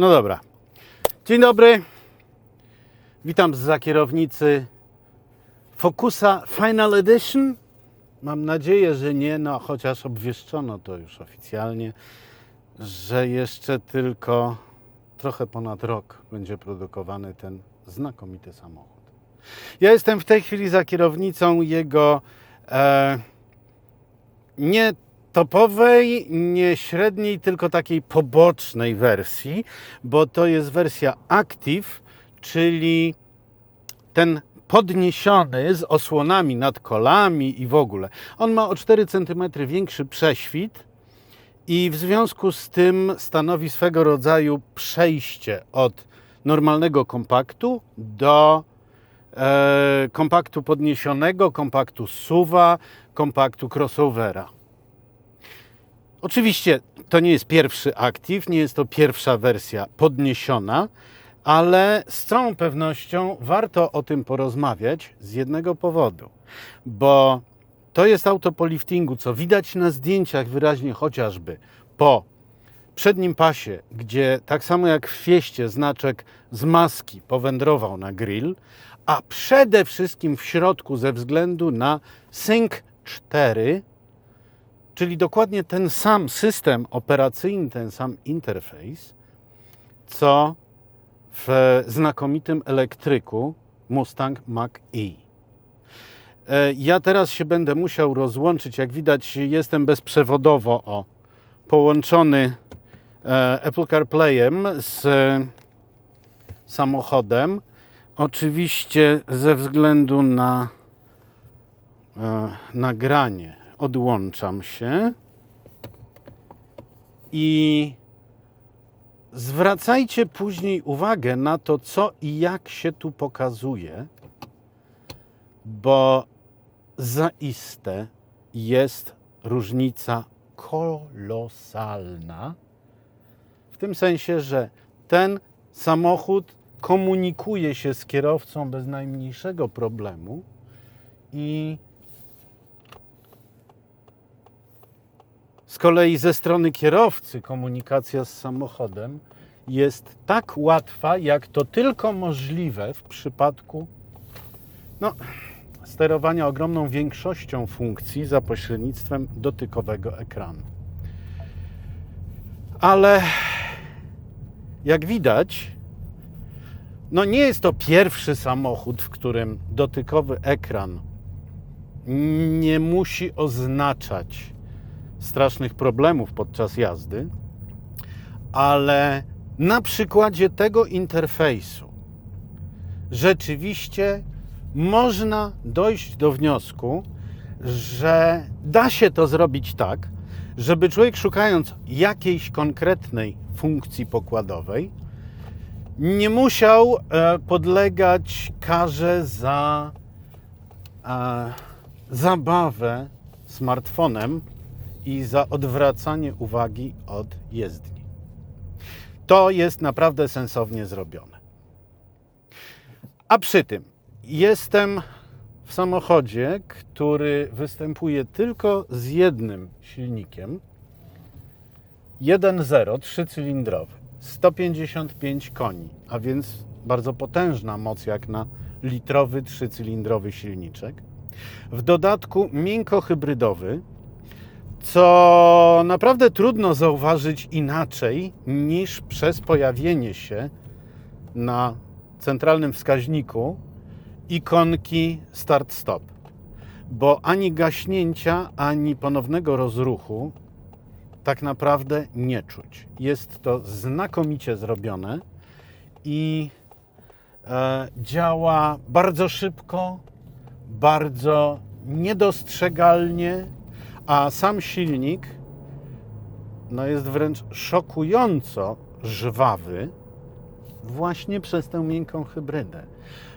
No dobra. Dzień dobry. Witam za kierownicy Focusa Final Edition. Mam nadzieję, że nie, no chociaż obwieszczono to już oficjalnie, że jeszcze tylko trochę ponad rok będzie produkowany ten znakomity samochód. Ja jestem w tej chwili za kierownicą jego e, nie topowej, nie średniej, tylko takiej pobocznej wersji, bo to jest wersja Active, czyli ten podniesiony z osłonami nad kolami i w ogóle. On ma o 4 cm większy prześwit i w związku z tym stanowi swego rodzaju przejście od normalnego kompaktu do e, kompaktu podniesionego, kompaktu SUVa, kompaktu crossovera. Oczywiście to nie jest pierwszy Active, nie jest to pierwsza wersja podniesiona, ale z całą pewnością warto o tym porozmawiać z jednego powodu, bo to jest auto po liftingu, co widać na zdjęciach wyraźnie chociażby po przednim pasie, gdzie tak samo jak w fieście znaczek z maski powędrował na grill, a przede wszystkim w środku ze względu na Sync 4, czyli dokładnie ten sam system operacyjny, ten sam interfejs, co w znakomitym elektryku Mustang Mach-E. E, Ja teraz się będę musiał rozłączyć. Jak widać, jestem bezprzewodowo o, połączony e, Apple CarPlayem z samochodem. Oczywiście ze względu na e, nagranie odłączam się i zwracajcie później uwagę na to, co i jak się tu pokazuje, bo zaiste jest różnica kolosalna. W tym sensie, że ten samochód komunikuje się z kierowcą bez najmniejszego problemu i z kolei ze strony kierowcy komunikacja z samochodem jest tak łatwa, jak to tylko możliwe w przypadku no, sterowania ogromną większością funkcji za pośrednictwem dotykowego ekranu. Ale jak widać, no nie jest to pierwszy samochód, w którym dotykowy ekran nie musi oznaczać strasznych problemów podczas jazdy, ale na przykładzie tego interfejsu rzeczywiście można dojść do wniosku, że da się to zrobić tak, żeby człowiek szukając jakiejś konkretnej funkcji pokładowej, nie musiał e, podlegać karze za e, zabawę smartfonem i za odwracanie uwagi od jezdni. To jest naprawdę sensownie zrobione. A przy tym jestem w samochodzie, który występuje tylko z jednym silnikiem. 1.0, trzycylindrowy, 155 koni, a więc bardzo potężna moc jak na litrowy trzycylindrowy silniczek. W dodatku miękko hybrydowy, co naprawdę trudno zauważyć inaczej niż przez pojawienie się na centralnym wskaźniku ikonki start-stop. Bo ani gaśnięcia, ani ponownego rozruchu tak naprawdę nie czuć. Jest to znakomicie zrobione i e, działa bardzo szybko, bardzo niedostrzegalnie, a sam silnik no jest wręcz szokująco żwawy właśnie przez tę miękką hybrydę,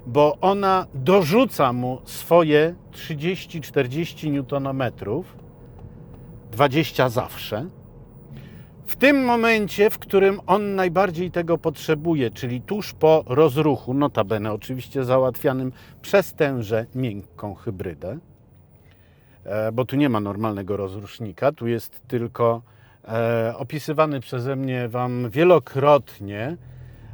bo ona dorzuca mu swoje 30-40 Nm, 20 zawsze, w tym momencie, w którym on najbardziej tego potrzebuje, czyli tuż po rozruchu, notabene oczywiście załatwianym przez tęże miękką hybrydę, bo tu nie ma normalnego rozrusznika, tu jest tylko e, opisywany przeze mnie Wam wielokrotnie,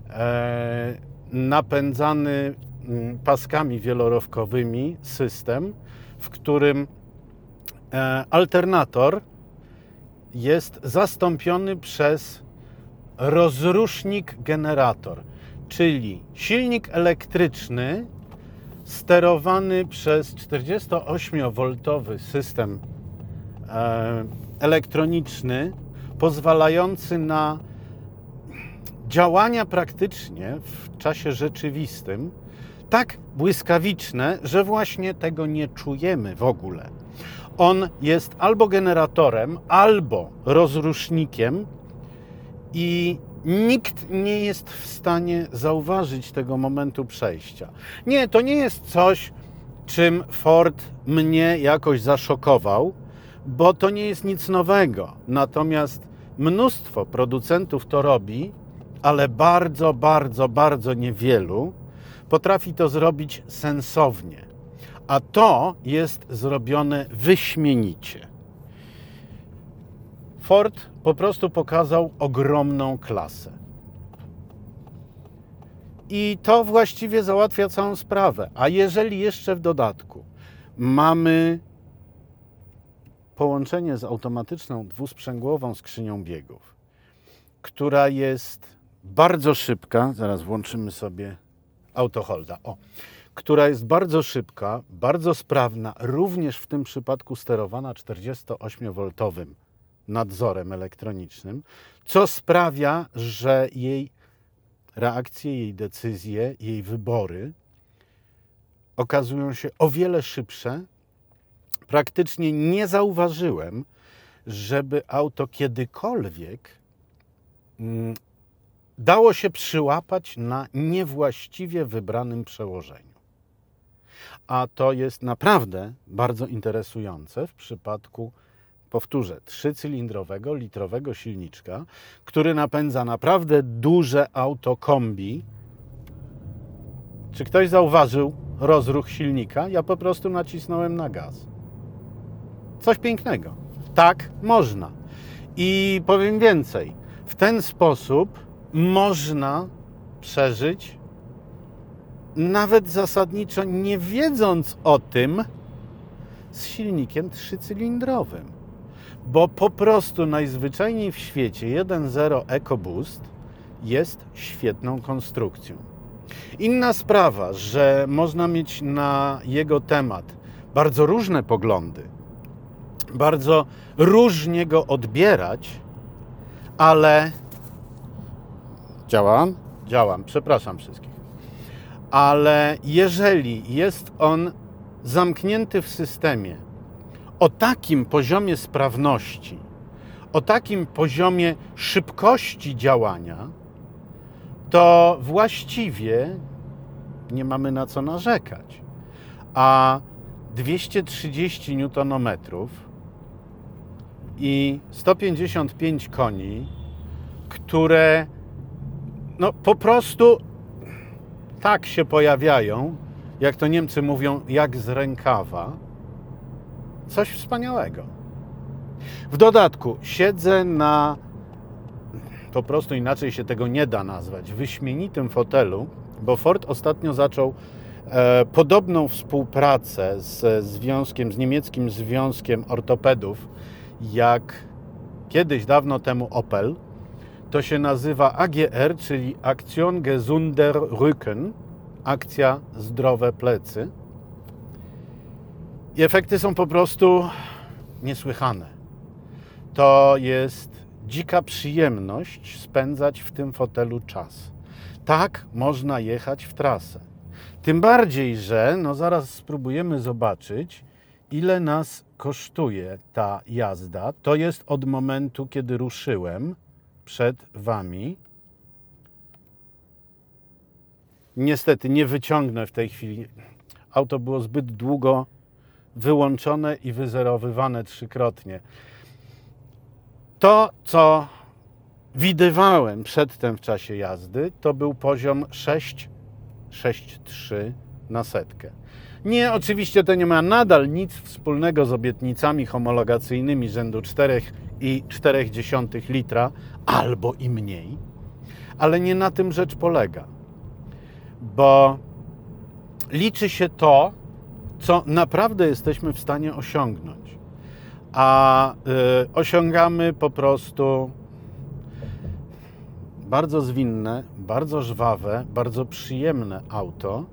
e, napędzany mm, paskami wielorowkowymi system, w którym e, alternator jest zastąpiony przez rozrusznik generator, czyli silnik elektryczny sterowany przez 48V system e, elektroniczny, pozwalający na działania praktycznie w czasie rzeczywistym tak błyskawiczne, że właśnie tego nie czujemy w ogóle. On jest albo generatorem, albo rozrusznikiem i nikt nie jest w stanie zauważyć tego momentu przejścia. Nie, to nie jest coś, czym Ford mnie jakoś zaszokował, bo to nie jest nic nowego. Natomiast mnóstwo producentów to robi, ale bardzo, bardzo, bardzo niewielu potrafi to zrobić sensownie. A to jest zrobione wyśmienicie. Ford po prostu pokazał ogromną klasę. I to właściwie załatwia całą sprawę. A jeżeli jeszcze w dodatku mamy połączenie z automatyczną dwusprzęgłową skrzynią biegów, która jest bardzo szybka, zaraz włączymy sobie autoholda, o, która jest bardzo szybka, bardzo sprawna, również w tym przypadku sterowana 48V nadzorem elektronicznym, co sprawia, że jej reakcje, jej decyzje, jej wybory okazują się o wiele szybsze. Praktycznie nie zauważyłem, żeby auto kiedykolwiek mm, dało się przyłapać na niewłaściwie wybranym przełożeniu. A to jest naprawdę bardzo interesujące w przypadku powtórzę, trzycylindrowego, litrowego silniczka, który napędza naprawdę duże auto kombi. Czy ktoś zauważył rozruch silnika? Ja po prostu nacisnąłem na gaz. Coś pięknego. Tak można. I powiem więcej. W ten sposób można przeżyć, nawet zasadniczo nie wiedząc o tym, z silnikiem trzycylindrowym bo po prostu najzwyczajniej w świecie 1.0 EcoBoost jest świetną konstrukcją. Inna sprawa, że można mieć na jego temat bardzo różne poglądy, bardzo różnie go odbierać, ale działam? Działam, przepraszam wszystkich. Ale jeżeli jest on zamknięty w systemie, o takim poziomie sprawności, o takim poziomie szybkości działania, to właściwie nie mamy na co narzekać. A 230 Nm i 155 koni, które no po prostu tak się pojawiają, jak to Niemcy mówią, jak z rękawa Coś wspaniałego. W dodatku siedzę na po prostu inaczej się tego nie da nazwać, wyśmienitym fotelu, bo Ford ostatnio zaczął e, podobną współpracę z związkiem, z niemieckim związkiem ortopedów, jak kiedyś dawno temu Opel. To się nazywa AGR, czyli Aktion Gesunder Rücken, akcja zdrowe plecy. I efekty są po prostu niesłychane. To jest dzika przyjemność spędzać w tym fotelu czas. Tak można jechać w trasę. Tym bardziej, że no zaraz spróbujemy zobaczyć, ile nas kosztuje ta jazda. To jest od momentu, kiedy ruszyłem przed Wami. Niestety nie wyciągnę w tej chwili. Auto było zbyt długo wyłączone i wyzerowywane trzykrotnie. To, co widywałem przedtem w czasie jazdy, to był poziom 6,63 na setkę. Nie, oczywiście to nie ma nadal nic wspólnego z obietnicami homologacyjnymi rzędu 4 2,4 litra albo i mniej. Ale nie na tym rzecz polega, bo liczy się to, co naprawdę jesteśmy w stanie osiągnąć. A y, osiągamy po prostu bardzo zwinne, bardzo żwawe, bardzo przyjemne auto,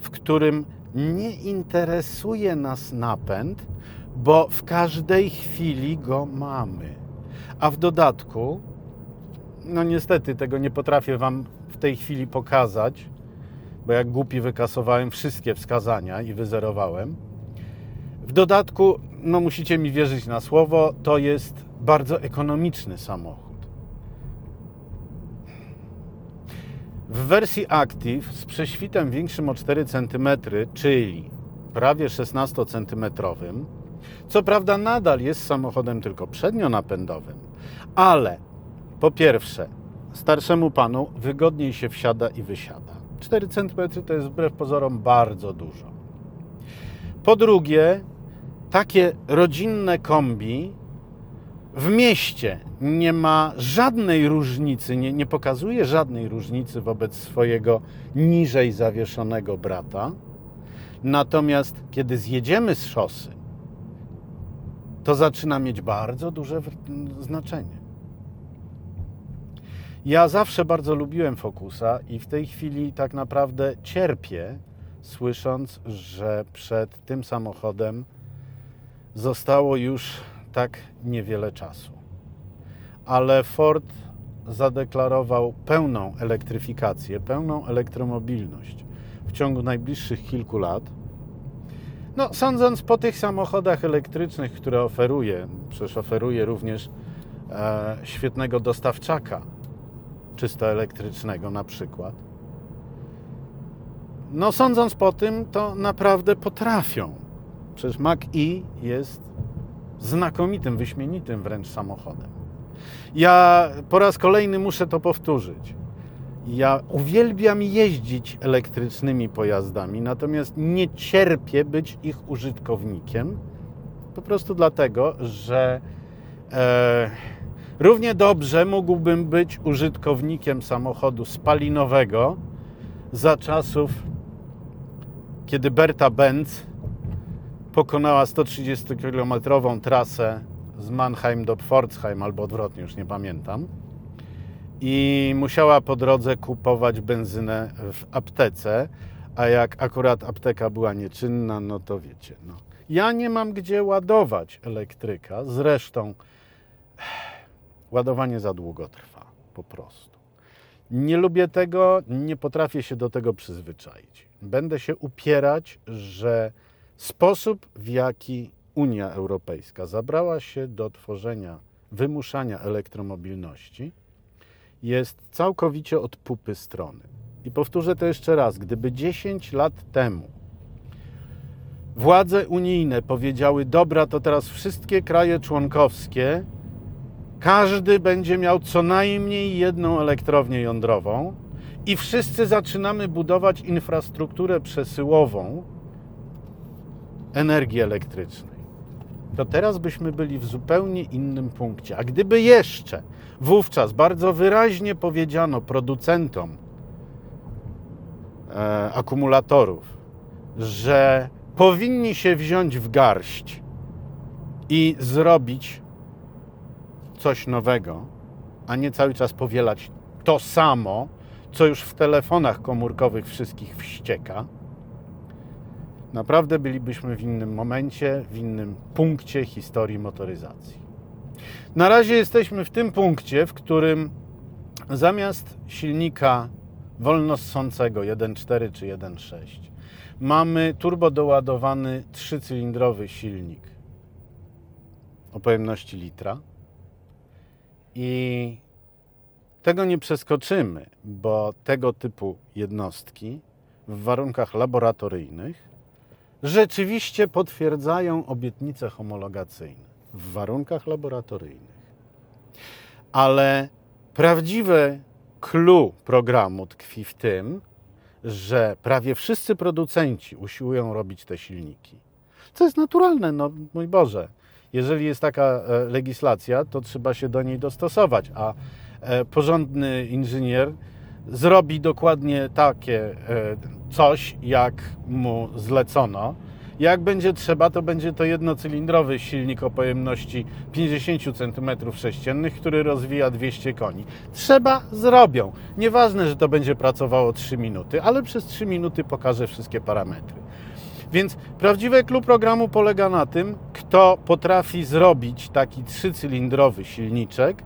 w którym nie interesuje nas napęd, bo w każdej chwili go mamy. A w dodatku, no niestety tego nie potrafię Wam w tej chwili pokazać, bo jak głupi wykasowałem wszystkie wskazania i wyzerowałem. W dodatku, no musicie mi wierzyć na słowo, to jest bardzo ekonomiczny samochód. W wersji Active z prześwitem większym o 4 cm, czyli prawie 16 cm, co prawda nadal jest samochodem tylko przednionapędowym, ale po pierwsze, starszemu panu wygodniej się wsiada i wysiada. 4 cm to jest wbrew pozorom bardzo dużo. Po drugie, takie rodzinne kombi w mieście nie ma żadnej różnicy, nie, nie pokazuje żadnej różnicy wobec swojego niżej zawieszonego brata. Natomiast kiedy zjedziemy z szosy, to zaczyna mieć bardzo duże znaczenie. Ja zawsze bardzo lubiłem Focusa i w tej chwili tak naprawdę cierpię, słysząc, że przed tym samochodem zostało już tak niewiele czasu. Ale Ford zadeklarował pełną elektryfikację, pełną elektromobilność w ciągu najbliższych kilku lat. No, sądząc po tych samochodach elektrycznych, które oferuje, przecież oferuje również e, świetnego dostawczaka czysto elektrycznego na przykład. No, sądząc po tym, to naprawdę potrafią. Przecież Mach-E jest znakomitym, wyśmienitym wręcz samochodem. Ja po raz kolejny muszę to powtórzyć. Ja uwielbiam jeździć elektrycznymi pojazdami, natomiast nie cierpię być ich użytkownikiem. Po prostu dlatego, że e, równie dobrze mógłbym być użytkownikiem samochodu spalinowego za czasów, kiedy Berta Benz pokonała 130-kilometrową trasę z Mannheim do Pforzheim, albo odwrotnie, już nie pamiętam. I musiała po drodze kupować benzynę w aptece, a jak akurat apteka była nieczynna, no to wiecie. No. Ja nie mam gdzie ładować elektryka, zresztą ładowanie za długo trwa, po prostu. Nie lubię tego, nie potrafię się do tego przyzwyczaić. Będę się upierać, że sposób, w jaki Unia Europejska zabrała się do tworzenia, wymuszania elektromobilności, jest całkowicie od pupy strony. I powtórzę to jeszcze raz: gdyby 10 lat temu władze unijne powiedziały: Dobra, to teraz wszystkie kraje członkowskie, każdy będzie miał co najmniej jedną elektrownię jądrową i wszyscy zaczynamy budować infrastrukturę przesyłową energii elektrycznej, to teraz byśmy byli w zupełnie innym punkcie. A gdyby jeszcze wówczas bardzo wyraźnie powiedziano producentom e, akumulatorów, że powinni się wziąć w garść i zrobić coś nowego, a nie cały czas powielać to samo, co już w telefonach komórkowych wszystkich wścieka, naprawdę bylibyśmy w innym momencie, w innym punkcie historii motoryzacji. Na razie jesteśmy w tym punkcie, w którym zamiast silnika wolnossącego 1.4 czy 1.6 mamy turbodoładowany trzycylindrowy silnik o pojemności litra i tego nie przeskoczymy, bo tego typu jednostki w warunkach laboratoryjnych rzeczywiście potwierdzają obietnice homologacyjne w warunkach laboratoryjnych. Ale prawdziwe clue programu tkwi w tym, że prawie wszyscy producenci usiłują robić te silniki. Co jest naturalne, no mój Boże. Jeżeli jest taka e, legislacja, to trzeba się do niej dostosować, a e, porządny inżynier zrobi dokładnie takie e, coś, jak mu zlecono. Jak będzie trzeba, to będzie to jednocylindrowy silnik o pojemności 50 cm3, który rozwija 200 koni. Trzeba, zrobią. Nieważne, że to będzie pracowało 3 minuty, ale przez 3 minuty pokaże wszystkie parametry. Więc prawdziwe klub programu polega na tym, kto potrafi zrobić taki trzycylindrowy silniczek,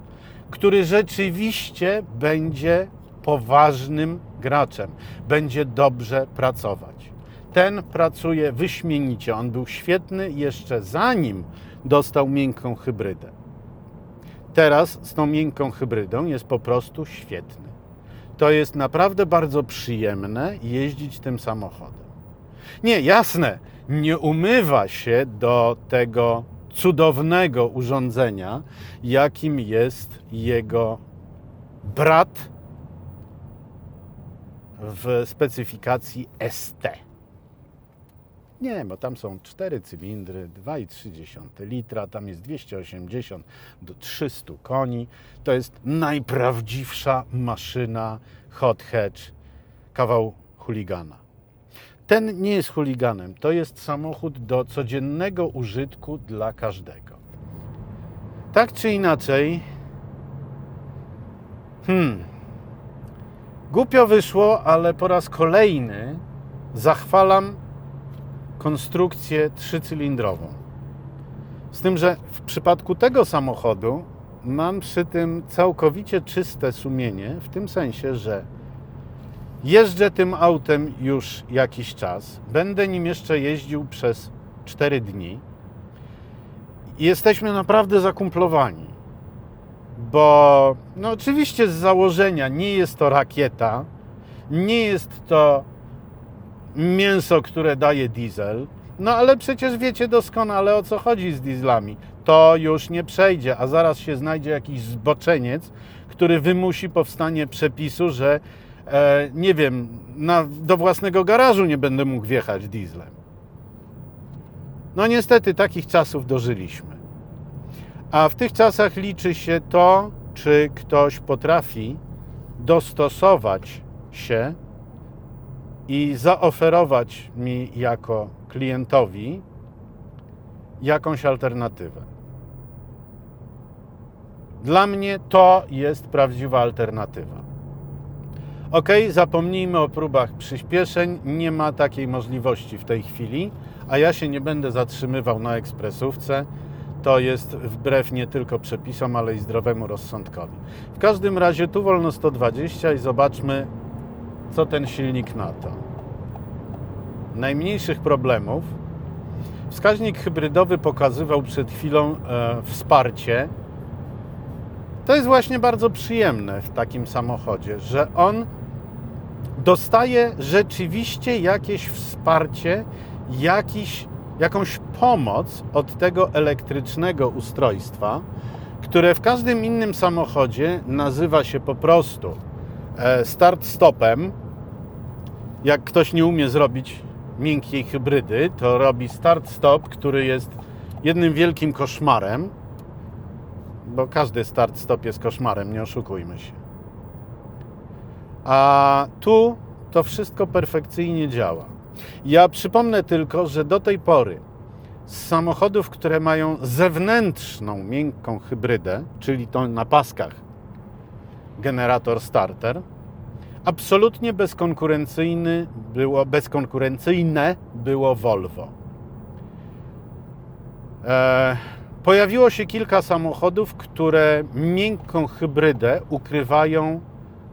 który rzeczywiście będzie poważnym graczem, będzie dobrze pracować. Ten pracuje wyśmienicie. On był świetny jeszcze zanim dostał miękką hybrydę. Teraz z tą miękką hybrydą jest po prostu świetny. To jest naprawdę bardzo przyjemne jeździć tym samochodem. Nie, jasne, nie umywa się do tego cudownego urządzenia, jakim jest jego brat w specyfikacji ST. Nie, bo tam są cztery cylindry, 2,3 litra, tam jest 280 do 300 koni. To jest najprawdziwsza maszyna hot hatch, kawał chuligana. Ten nie jest chuliganem, to jest samochód do codziennego użytku dla każdego. Tak czy inaczej, hmm, głupio wyszło, ale po raz kolejny zachwalam konstrukcję trzycylindrową. Z tym, że w przypadku tego samochodu mam przy tym całkowicie czyste sumienie, w tym sensie, że jeżdżę tym autem już jakiś czas, będę nim jeszcze jeździł przez 4 dni. Jesteśmy naprawdę zakumplowani, bo no oczywiście z założenia nie jest to rakieta, nie jest to mięso, które daje diesel. No ale przecież wiecie doskonale o co chodzi z dieslami. To już nie przejdzie, a zaraz się znajdzie jakiś zboczeniec, który wymusi powstanie przepisu, że nie wiem, na, do własnego garażu nie będę mógł wjechać dieslem. No niestety takich czasów dożyliśmy. A w tych czasach liczy się to, czy ktoś potrafi dostosować się i zaoferować mi jako klientowi jakąś alternatywę. Dla mnie to jest prawdziwa alternatywa. Ok, zapomnijmy o próbach przyspieszeń, nie ma takiej możliwości w tej chwili, a ja się nie będę zatrzymywał na ekspresówce. To jest wbrew nie tylko przepisom, ale i zdrowemu rozsądkowi. W każdym razie tu wolno 120 i zobaczmy, co ten silnik na to. Najmniejszych problemów. Wskaźnik hybrydowy pokazywał przed chwilą e, wsparcie. To jest właśnie bardzo przyjemne w takim samochodzie, że on dostaje rzeczywiście jakieś wsparcie, jakiś, jakąś pomoc od tego elektrycznego ustrojstwa, które w każdym innym samochodzie nazywa się po prostu e, start-stopem. Jak ktoś nie umie zrobić miękkiej hybrydy, to robi start-stop, który jest jednym wielkim koszmarem, bo każdy start-stop jest koszmarem, nie oszukujmy się. A tu to wszystko perfekcyjnie działa. Ja przypomnę tylko, że do tej pory z samochodów, które mają zewnętrzną miękką hybrydę, czyli to na paskach generator starter, absolutnie bezkonkurencyjny było, bezkonkurencyjne było Volvo. E, pojawiło się kilka samochodów, które miękką hybrydę ukrywają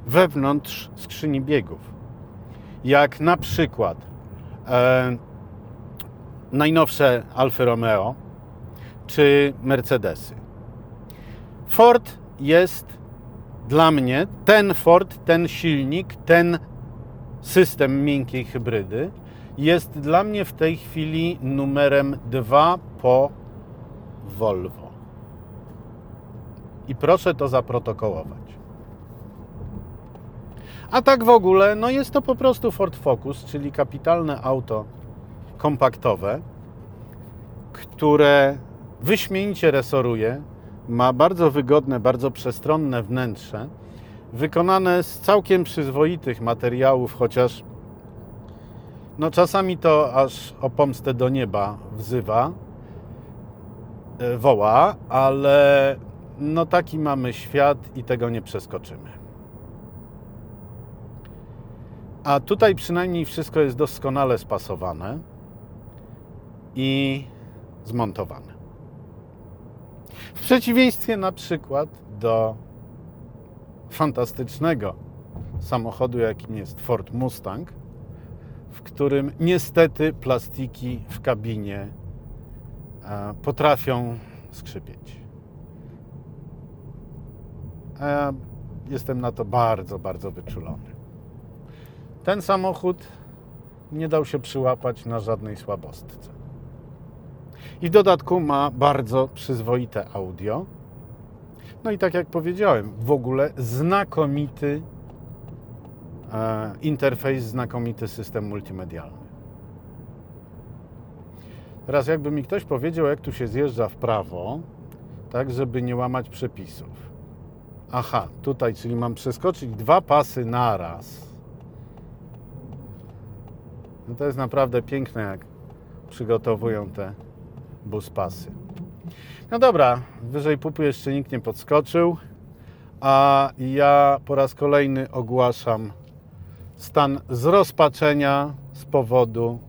wewnątrz skrzyni biegów. Jak na przykład e, najnowsze Alfa Romeo czy Mercedesy. Ford jest dla mnie ten Ford, ten silnik, ten system miękkiej hybrydy jest dla mnie w tej chwili numerem dwa po Volvo. I proszę to zaprotokołować. A tak w ogóle, no jest to po prostu Ford Focus, czyli kapitalne auto kompaktowe, które wyśmienicie resoruje, ma bardzo wygodne, bardzo przestronne wnętrze, wykonane z całkiem przyzwoitych materiałów, chociaż no czasami to aż o pomstę do nieba wzywa, e, woła, ale no taki mamy świat i tego nie przeskoczymy. A tutaj przynajmniej wszystko jest doskonale spasowane i zmontowane. W przeciwieństwie na przykład do fantastycznego samochodu, jakim jest Ford Mustang, w którym niestety plastiki w kabinie e, potrafią skrzypieć. Ja jestem na to bardzo, bardzo wyczulony. Ten samochód nie dał się przyłapać na żadnej słabostce. I w dodatku ma bardzo przyzwoite audio. No i tak jak powiedziałem, w ogóle znakomity e, interfejs, znakomity system multimedialny. Teraz jakby mi ktoś powiedział, jak tu się zjeżdża w prawo, tak żeby nie łamać przepisów. Aha, tutaj, czyli mam przeskoczyć dwa pasy naraz. No to jest naprawdę piękne, jak przygotowują te buspasy. No dobra, wyżej pupu jeszcze nikt nie podskoczył, a ja po raz kolejny ogłaszam stan zrozpaczenia z powodu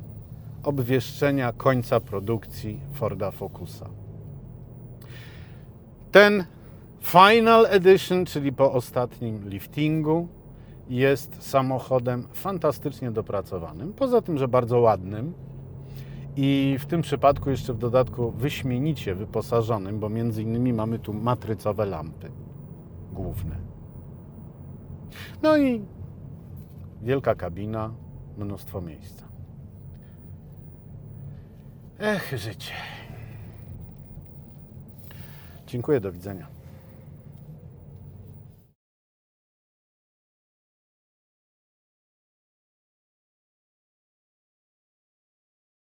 obwieszczenia końca produkcji Forda Focusa. Ten Final Edition, czyli po ostatnim liftingu, jest samochodem fantastycznie dopracowanym. Poza tym, że bardzo ładnym i w tym przypadku jeszcze w dodatku wyśmienicie wyposażonym, bo między innymi mamy tu matrycowe lampy główne. No i wielka kabina, mnóstwo miejsca. Ech, życie. Dziękuję, do widzenia.